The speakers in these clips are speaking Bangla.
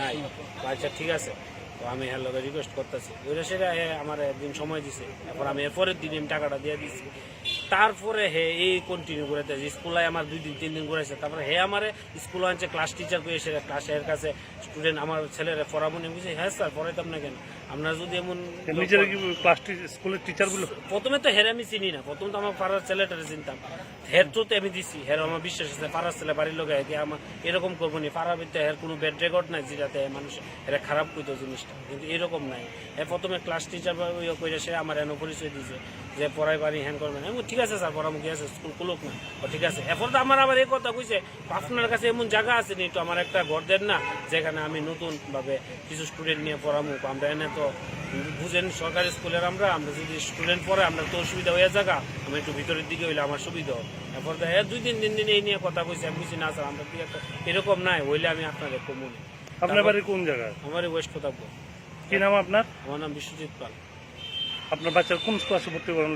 নাই। আচ্ছা ঠিক আছে। তো আমি হ্যাঁ রিকোয়েস্ট করতেছি। ওইটা সেটা আমার একদিন সময় দিছে। তারপর আমি এরপরের দিন আমি টাকাটা দিয়ে দিছি। তারপরে হে, এই কন্টিনিউ করে স্কুলে আমার দুই দিন, তিন দিন করেছে তারপরে হে আমার স্কুলে আনছে ক্লাস টিচার করে এসে ক্লাস এর কাছে স্টুডেন্ট আমার ছেলেরা পড়াবো নিয়ে বুঝছে হ্যাঁ স্যার পড়াইতাম না কেন? আপনার যদি এমন নিজের কি ক্লাস স্কুলের টিচারগুলো? প্রথমে তো হের আমি চিনি না। প্রথম তো আমার পাড়ার ছেলেটারে চিনতাম। হের তো আমি দিছি। হের আমার বিশ্বাস আছে পাড়ার ছেলে বাড়ির লোক কি আমার এরকম করব নি। পাড়ার ভিতরে হের কোনো ব্যাড রেকর্ড নাই যেটাতে মানুষ এরা খারাপ করতো জিনিসটা। কিন্তু এরকম নাই। হে প্রথমে ক্লাস টিচার ইয়ে করে সে আমার এনে পরিচয় দিয়েছে যে পড়াই পারি হ্যান করবেন আমি বলি, ঠিক আছে স্যার পড়ামুখী আছে স্কুল খুলুক না। ও ঠিক আছে। এখন তো আমার আবার এই কথা কইছে আপনার কাছে এমন জায়গা আছে নি তো আমার একটা ঘর দেন না যেখানে আমি নতুন ভাবে কিছু স্টুডেন্ট নিয়ে পড়ামুখ আমরা এনে তো বুঝেন সরকারি স্কুলের আমরা আমরা যদি স্টুডেন্ট পড়ে আমরা তো অসুবিধা হয়ে জায়গা আমি একটু ভিতরের দিকে হইলে আমার সুবিধা এরপর দেখা দুই দিন তিন দিন এই নিয়ে কথা কইছি আমি বুঝি না স্যার আমরা দিকে তো এরকম নাই হইলে আমি আপনাদের কমুনি আপনার বাড়ি কোন জায়গায়? আমার ওয়েস্ট প্রতাপ কি নাম আপনার? আমার নাম বিশ্বজিৎ পাল। আপনার বাচ্চার কোন ক্লাসে ভর্তি করেন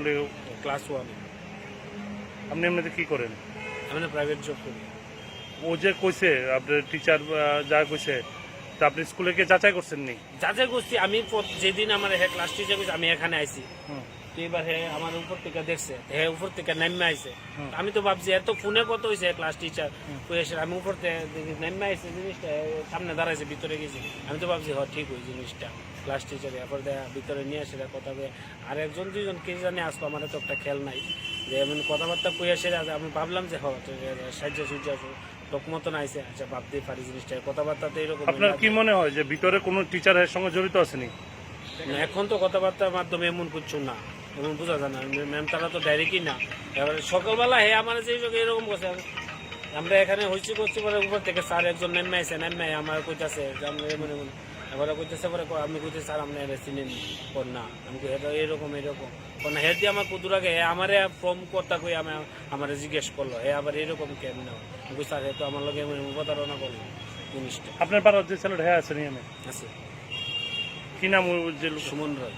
ক্লাস ওয়ান আপনি এমনিতে কি করেন? আমি প্রাইভেট জব করি। ও যে কইছে আপনার টিচার যা কইছে তা আপনি স্কুলে গিয়ে যাচাই করছেন নি যাচাই করছি। আমি প্রত- যেদিন আমার হ্যাঁ ক্লাস টিচার আমি এখানে আইছি। হুম। তো এবার হে আমার উপর থেকে দেখছে হে উপর থেকে নেমে আইছে। হুম। আমি তো ভাবছি এত ফোনে কত হয়েছে ক্লাস টিচার এসে আমি উপর থেকে দেখি নেমে আইছে জিনিসটা এ, সামনে দাঁড়াইছে ভিতরে গেছি। আমি তো ভাবছি হ ঠিক ওই জিনিসটা। ক্লাস টিচার এরপর দেখা ভিতরে নিয়ে আসে কথা কয়ে আর একজন দুইজন কে জানে আসতো আমার তো একটা খেয়াল নাই। যে এমন কথাবার্তা কই আসে আমি ভাবলাম যে হ সাহায্য সূর্য লোক মতন আইছে আচ্ছা ভাবতেই পারি জিনিসটা কথাবার্তা এরকম আপনার কি মনে হয় যে ভিতরে কোনো টিচারের সঙ্গে জড়িত আসেনি এখন তো কথাবার্তার মাধ্যমে এমন কিছু না এমন বোঝা যায় না। ম্যাম তারা তো ডাইরেক্টই না। এবার সকালবেলা হে আমার যে এরকম করছে আমরা এখানে হইছি করছি পরে উপর থেকে স্যার একজন নেমে আইসে নেমে আমার কইতাছে আমরা এমন এমন এবারে কইতেছে পরে আমি কইতে স্যার আপনি এটা চিনেন কোন না। আমি এটা এরকম এরকম। কোন হে দিয়ে আমার কুদুর আগে আমারে ফর্ম কথা কই আমি আমার জিজ্ঞেস করল হে আবার এরকম কেন? না আমি কই, স্যার তো আমার লগে আমি প্রতারণা করল জিনিসটা। আপনার পাড়ার যে ছেলেটা হ্যাঁ আছে নি আমি আছে। কি নাম সুমন রয়।